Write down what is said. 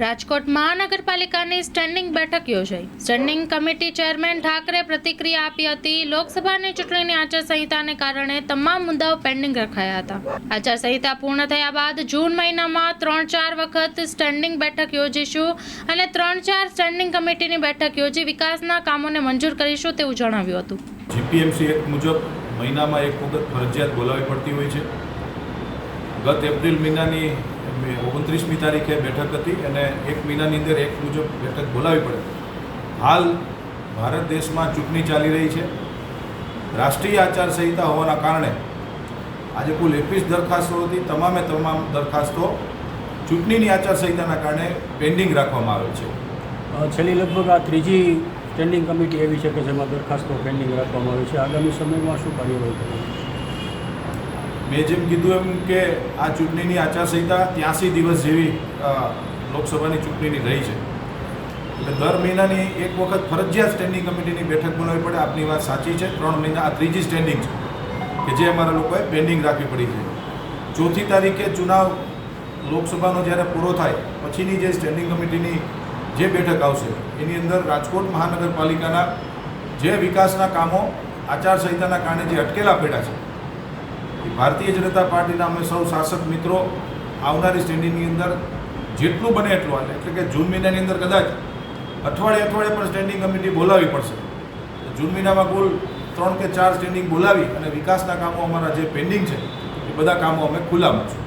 રાજકોટ મહાનગરપાલિકાની સ્ટેન્ડિંગ બેઠક યોજાઈ. સ્ટેન્ડિંગ કમિટી ચેરમેન ઠાકરે પ્રતિક્રિયા આપી હતી. લોકસભાની ચૂંટણીની આચારસંહિતાને કારણે તમામ મુદ્દાઓ પેન્ડિંગ રખાયા હતા. આચારસંહિતા પૂર્ણ થયા બાદ જૂન મહિનામાં ત્રણ ચાર વખત સ્ટેન્ડિંગ બેઠક યોજીશું અને ત્રણ ચાર સ્ટેન્ડિંગ કમિટીની બેઠક યોજી વિકાસના કામોને મંજૂર કરીશું તેવું જણાવ્યું હતું. જીપીએમસી એક્ટ મુજબ મહિનામાં એક વખત ફરજિયાત બોલાવવી પડતી હોય છે. ગત એપ્રિલ મહિનાની ઓગણત્રીસમી તારીખે બેઠક હતી અને એક મહિનાની અંદર એક મુજબ બેઠક બોલાવી પડે. હાલ ભારત દેશમાં ચૂંટણી ચાલી રહી છે. રાષ્ટ્રીય આચારસંહિતા હોવાના કારણે આજે કુલ એકવીસ દરખાસ્તો હતી. તમામે તમામ દરખાસ્તો ચૂંટણીની આચારસંહિતાના કારણે પેન્ડિંગ રાખવામાં આવે છે. છેલ્લી લગભગ આ ત્રીજી સ્ટેન્ડિંગ કમિટી એવી છે કે જેમાં દરખાસ્તો પેન્ડિંગ રાખવામાં આવી છે. આગામી સમયમાં શું કાર્યવાહી કરવાની મેં જેમ કીધું એમ કે આ ચૂંટણીની આચારસંહિતા ત્યાંસી દિવસ જેવી લોકસભાની ચૂંટણીની રહી છે. એટલે દર મહિનાની એક વખત ફરજિયાત સ્ટેન્ડિંગ કમિટીની બેઠક બોલાવવી પડે, આપની વાત સાચી છે. ત્રણ મહિના, આ ત્રીજી સ્ટેન્ડિંગ છે, કે જે અમારા લોકોએ પેન્ડિંગ રાખવી પડી છે. ચોથી તારીખે ચુનાવ લોકસભાનો જ્યારે પૂરો થાય, પછીની જે સ્ટેન્ડિંગ કમિટીની જે બેઠક આવશે, એની અંદર રાજકોટ મહાનગરપાલિકાના જે વિકાસના કામો આચારસંહિતાના કારણે જે અટકેલા પડ્યા છે ભારતીય જનતા પાર્ટીના અમે સૌ શાસક મિત્રો આવનારી સ્ટેન્ડિંગની અંદર જેટલું બને એટલું હાલે. એટલે કે જૂન મહિનાની અંદર કદાચ અઠવાડિયે અઠવાડિયે પણ સ્ટેન્ડિંગ કમિટી બોલાવવી પડશે. જૂન મહિનામાં કુલ ત્રણ કે ચાર સ્ટેન્ડિંગ બોલાવી અને વિકાસના કામો અમારા જે પેન્ડિંગ છે, એ બધા કામો અમે ખુલ્લા મૂકશું